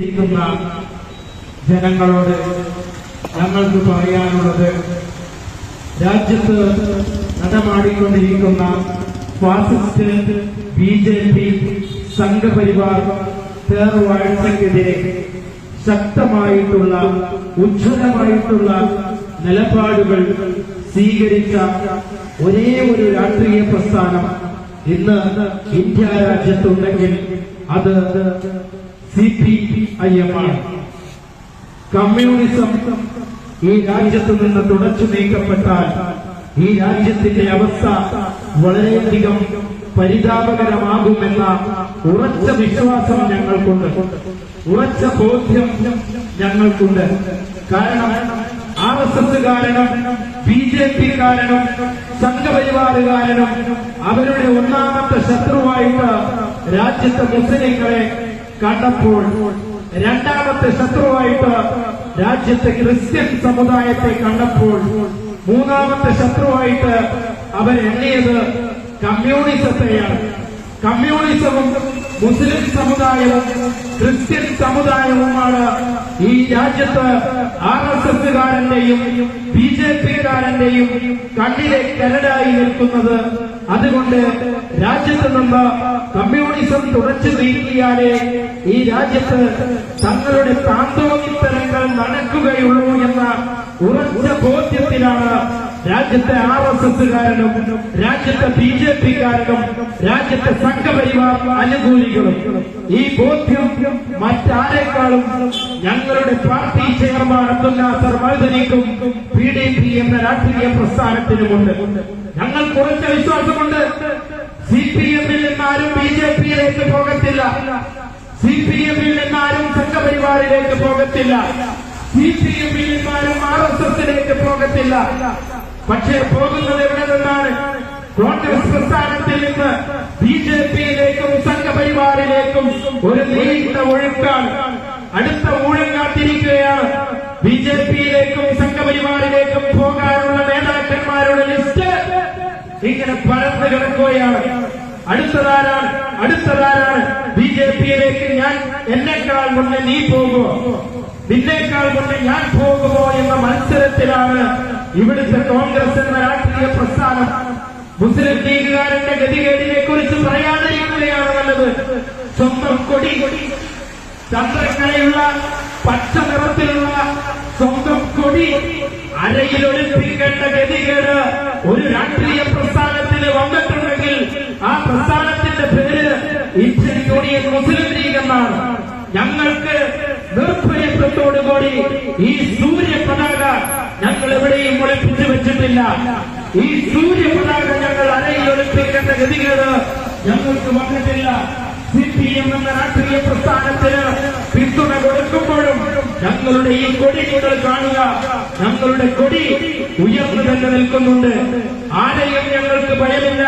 ഇരിക്കുന്ന ജനങ്ങളോട് ഞങ്ങൾക്ക് പറയാനുള്ളത് രാജ്യത്ത് നടമാടിക്കൊണ്ടിരിക്കുന്ന fascist B J P Sangh Parivar തേർവാഴ്ചക്കെതിരെ ശക്തമായിട്ടുള്ള ഉജ്ജ്വലമായിട്ടുള്ള നിലപാടുകൾ സ്വീകരിച്ച ഒരേ ഒരു രാഷ്ട്രീയ പ്രസ്ഥാനം ഇന്ന് ഇന്ത്യ രാജ്യത്തുണ്ടെങ്കിൽ അത് സി പി ഐ എം ആണ്. കമ്മ്യൂണിസം ഈ രാജ്യത്ത് നിന്ന് തുടച്ചു നീക്കപ്പെട്ടാൽ ഈ രാജ്യത്തിന്റെ അവസ്ഥ വളരെയധികം പരിതാപകരമാകുമെന്ന ഉറച്ച വിശ്വാസം ഞങ്ങൾക്കുണ്ട്. ഉറച്ച ബോധ്യം ഞങ്ങൾക്കുണ്ട്. കാരണം ആർ എസ് എസ് കാരണം ബി ജെ പി കാരണം സംഘപരിവാർ കാരണം അവരുടെ ഒന്നാമത്തെ ശത്രുവായിട്ട് രാജ്യത്തെ മുസ്ലിങ്ങളെ കണ്ടപ്പോൾ രണ്ടാമത്തെ ശത്രുവായിട്ട് രാജ്യത്തെ ക്രിസ്ത്യൻ സമുദായത്തെ കണ്ടപ്പോൾ മൂന്നാമത്തെ ശത്രുവായിട്ട് അവരെണ്ണിയത് കമ്മ്യൂണിസത്തെയാണ്. കമ്മ്യൂണിസവും മുസ്ലിം സമുദായവും ക്രിസ്ത്യൻ സമുദായവുമാണ് ഈ രാജ്യത്ത് ആർ എസ് എസുകാരന്റെയും ബി ജെ പിക്കാരന്റെയും കണ്ണിലെ കരടായി നിൽക്കുന്നത്. അതുകൊണ്ട് രാജ്യത്ത് നിന്ന് കമ്മ്യൂണിസം തുടച്ചു നീക്കിയാലേ ഈ രാജ്യത്ത് തങ്ങളുടെ താന്തോന്നിത്തരങ്ങൾ നടക്കുകയുള്ളൂ എന്ന ഉറച്ച ബോധ്യത്തിലാണ് രാജ്യത്തെ ആർ എസ് എസ്സുകാരനും രാജ്യത്തെ ബി ജെ പിക്കാരനും രാജ്യത്തെ സംഘപരിവാർ അനുകൂലികളും. ഈ ബോധ്യം മറ്റാരെക്കാളും ഞങ്ങളുടെ പാർട്ടി ചെയർമാൻ അബ്ദുൽ നാസർ മൈദനിക്കും പി ഡി പി എന്ന രാഷ്ട്രീയ പ്രസ്ഥാനത്തിനുമുണ്ട്. ഞങ്ങൾ കുറച്ച വിശ്വാസമുണ്ട് സി പി എമ്മിൽ നിന്നാരും ബി ജെ പിയിലേക്ക് പോകത്തില്ല. സി പി എമ്മിൽ നിന്നാരും സംഘപരിവാറിലേക്ക് പോകത്തില്ല. സി പി എമ്മിൽ നിന്നാരും ആർ എസ് എസിലേക്ക് പോകത്തില്ല. പക്ഷേ പോകുന്നത് എവിടെ നിന്നാണ്? കോൺഗ്രസ് പ്രസ്ഥാനത്തിൽ നിന്ന് ബി ജെ പിയിലേക്കും സംഘപരിവാറിലേക്കും ഒരു നീണ്ട ഒഴുക്കാണ്. അടുത്ത ഊഴം കാത്തിരിക്കുകയാണ്. ബി ജെ പിയിലേക്കും സംഘപരിവാറിലേക്കും പോകാനുള്ള നേതാക്കന്മാരുടെ ലിസ്റ്റ് ഇങ്ങനെ പരന്നു കിടക്കുകയാണ്. അടുത്തതാരാണ്? അടുത്തതാരാണ്? ബി ജെ പിയിലേക്ക് ഞാൻ എന്നെക്കാൾ മുന്നേ നീ പോകുമോ? നിന്നേക്കാൾ മുന്നേ ഞാൻ പോകുമോ എന്ന മത്സരത്തിലാണ് ഇവിടുത്തെ കോൺഗ്രസ് എന്ന രാഷ്ട്രീയ പ്രസ്ഥാനം മുസ്ലിം ലീഗുകാരന്റെ ഗതികേടിനെ കുറിച്ച് പറയാതിരിക്കുകയാണ് നല്ലത്. സ്വന്തം കൊടി ചന്ദ്രക്കലയുള്ള പച്ച നിറത്തിലുള്ള സ്വന്തം കൊടി അരയിലൊളിപ്പിക്കേണ്ട ഗതികേട് ഒരു രാഷ്ട്രീയ പ്രസ്ഥാനത്തിന് വന്നിട്ടുണ്ടെങ്കിൽ ആ പ്രസ്ഥാനത്തിന്റെ പേര് ഇന്ത്യൻ യൂണിയൻ മുസ്ലിം ലീഗ് എന്നാണ്. ഞങ്ങൾക്ക് നിർഭയത്വത്തോടുകൂടി ഈ സൂര്യ പതാക ഞങ്ങൾ എവിടെയും ഒളിപ്പിച്ചു വെച്ചിട്ടില്ല. ഈ സൂര്യ ഞങ്ങൾ അരയിൽ ഒളിപ്പിക്കേണ്ട ഗതികേട് ഞങ്ങൾക്ക് വന്നിട്ടില്ല. സി പി എം എന്ന രാഷ്ട്രീയ പ്രസ്ഥാനത്തിന് പിന്തുണ കൊടുക്കുമ്പോഴും ഞങ്ങളുടെ ഈ കൊടി നിങ്ങൾ കാണുക ഞങ്ങളുടെ കൊടി ഉയർന്നു തന്നെ നിൽക്കുന്നുണ്ട്. ആരെയും ഞങ്ങൾക്ക് ഭയമില്ല.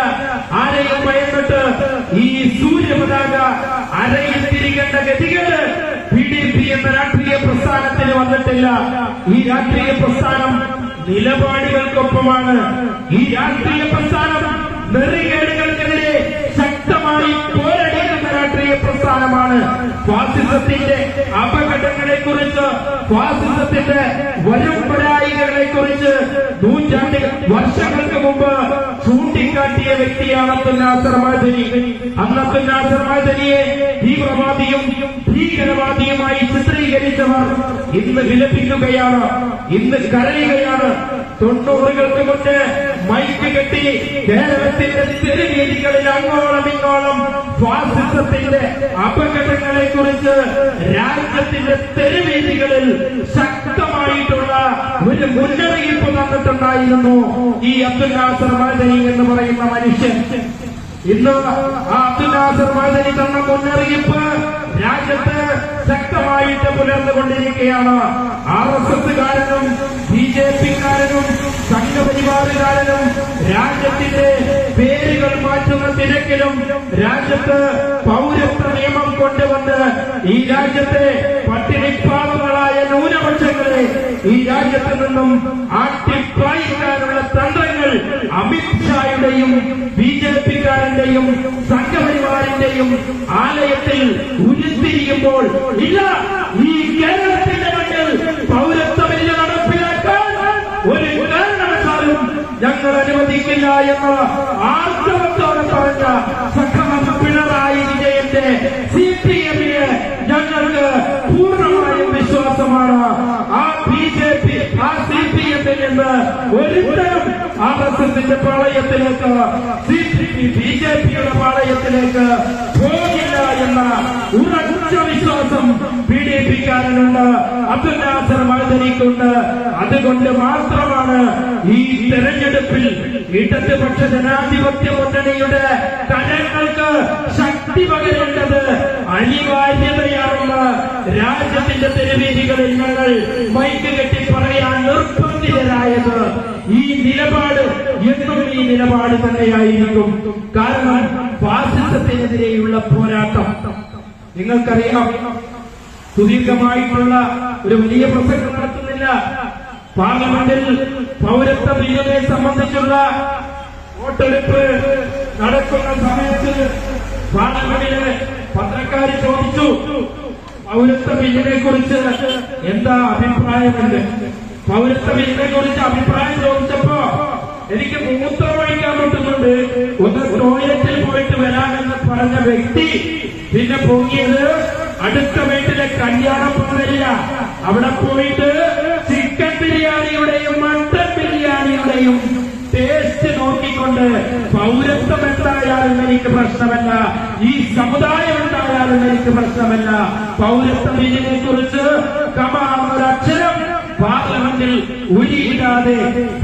ആരെയും ഭയപ്പെട്ട് ഈ സൂര്യപതാക അരയിൽ തിരികേണ്ട ഗതികൾ വന്നിട്ടില്ല. ഈ രാഷ്ട്രീയ പ്രസ്ഥാനം നിലപാടുകൾക്കൊപ്പമാണ്. ഈ രാഷ്ട്രീയ പ്രസ്ഥാനം നെറികേടുകൾക്കെതിരെ ശക്തമായി പോരടിക്കുന്ന രാഷ്ട്രീയ പ്രസ്ഥാനമാണ് ഫാസിസത്തിന്റെ അപകടങ്ങളെ കുറിച്ച് ഫാസിസത്തിന്റെ വരുംപരായികളെ കുറിച്ച് നൂറ്റാണ്ട് വർഷങ്ങൾക്ക് മുമ്പ് ചൂണ്ടിക്കാട്ടിയ വ്യക്തിയാണ് അബ്ദുൽ നാസർ മദനി. അന്നബ്ദുൽ നാസർ മദനിയെ തീവ്രവാദിയും ഭീകരവാദിയുമായി ചിത്രീകരിച്ചവർ ഇന്ന് വിലപിക്കുകയാണ് ഇന്ന് കരയുകയാണ്. തൊണ്ണൂറുകൾക്ക് മുന്നേ മൈക്ക് കെട്ടി കേരളത്തിന്റെ തെരുവീതികളിൽ അങ്ങോളം ഇങ്ങോളം ഫാസിസത്തിന്റെ അപകടങ്ങളെ കുറിച്ച് രാജ്യത്തിന്റെ തെരുവീതികളിൽ ശക്തമായിട്ടുള്ള ഒരു മുന്നറിയിപ്പ് തന്നിട്ടുണ്ടായിരുന്നു ഈ അബ്ദുൽ നാസർ മദനി എന്ന് പറയുന്ന മനുഷ്യൻ. ഇന്ന് ആ അബ്ദുൽ നാസർ മദനി തന്ന മുന്നറിയിപ്പ് രാജ്യത്ത് ശക്തമായിട്ട് പുലർന്നുകൊണ്ടിരിക്കുകയാണ്. ആർ എസ് എസുകാരനും ബി ജെ പിക്കാരനും സംഘപരിവാറുകാരനും രാജ്യത്തിന്റെ പേരുകൾ മാറ്റുന്ന തിരക്കിലും രാജ്യത്ത് പൗരത്വ നിയമം കൊണ്ടുവന്ന് ഈ രാജ്യത്തെ പട്ടിണിപ്പാവങ്ങളായ ന്യൂനപക്ഷങ്ങളെ ഈ രാജ്യത്ത് നിന്നും ആട്ടിപ്പായിക്കാനുള്ള തന്ത്രങ്ങൾ അമിത്ഷായുടെയും ബി ജെ പിക്കാരന്റെയും ദേവതയും ആലയത്തിൽ ഉരുത്തിരിക്കുമ്പോൾ ഇല്ല ഈ കേരളത്തിന്റെ മണ്ണിൽ പൗരത്വമില്ല നടപ്പിലാക്കാൻ. ഒരു കാരണവശാലും ഞങ്ങൾ അനുവദിക്കില്ല എന്ന് ആർത്തവത്തോടെ പറഞ്ഞ സഖമ പിണറായി വിജയന്റെ സി പി എമ്മിന് ഞങ്ങൾക്ക് പൂർണ നിന്ന് ഒരിക്കലും ആർ എസ് എസിന്റെ പാളയത്തിലേക്ക് സി പി ബി ജെ പിയുടെ പാളയത്തിലേക്ക് പോകില്ല എന്ന ഉറച്ച വിശ്വാസം ബി ഡി പിക്കാരനുണ്ട് അബ്ദുൽ നാസർ മഴുതനിക്കുണ്ട് അതുകൊണ്ട് മാത്രമാണ് ഈ തെരഞ്ഞെടുപ്പിൽ ഇടതുപക്ഷ ജനാധിപത്യ മുന്നണിയുടെ കരങ്ങൾക്ക് ശക്തി പകരേണ്ടത് അനിവാര്യതയാണെന്ന് രാജ്യത്തിന്റെ തെരുവീതികളിൽ ഞങ്ങൾ മൈക്ക് കെട്ടി നിലപാട് എന്നും ഈ നിലപാട് തന്നെയായിരിക്കും. കാരണം ഫാസിസത്തിനെതിരെയുള്ള പോരാട്ടം. നിങ്ങൾക്കറിയാം സുദീർഘമായിട്ടുള്ള ഒരു വലിയ പ്രസംഗം നടത്തുന്നില്ല. പാർലമെന്റിൽ പൗരത്വ ബില്ലിനെ സംബന്ധിച്ചുള്ള വോട്ടെടുപ്പ് നടക്കുന്ന സമയത്ത് പാർലമെന്റിലെ പത്രക്കാർ ചോദിച്ചു പൗരത്വ ബില്ലിനെ കുറിച്ച് എന്താ അഭിപ്രായമുണ്ട് പൗരത്വ ബില്ലിനെ കുറിച്ച് അഭിപ്രായം ചോദിച്ചപ്പോ എനിക്ക് മൂത്രം ഒഴിക്കാൻ പറ്റുന്നുണ്ട്. ഒന്ന് ടോയ്ലറ്റിൽ പോയിട്ട് വരാമെന്ന് പറഞ്ഞ വ്യക്തി പിന്നെ പൊങ്ങിയത് അടുത്ത വീട്ടിലെ കല്യാണ പന്തലില്ല അവിടെ പോയിട്ട് ചിക്കൻ ബിരിയാണിയുടെയും മട്ടൻ ബിരിയാണിയുടെയും ടേസ്റ്റ് നോക്കിക്കൊണ്ട് പൗരത്വം എന്തായാലും എനിക്ക് പ്രശ്നമല്ല. ഈ സമുദായം എന്തായാലും എനിക്ക് പ്രശ്നമല്ല. പൗരത്വ ബില്ലിനെ കുറിച്ച് കമാ അക്ഷരം പാർലമെന്റിൽ ഉരിയിടാതെ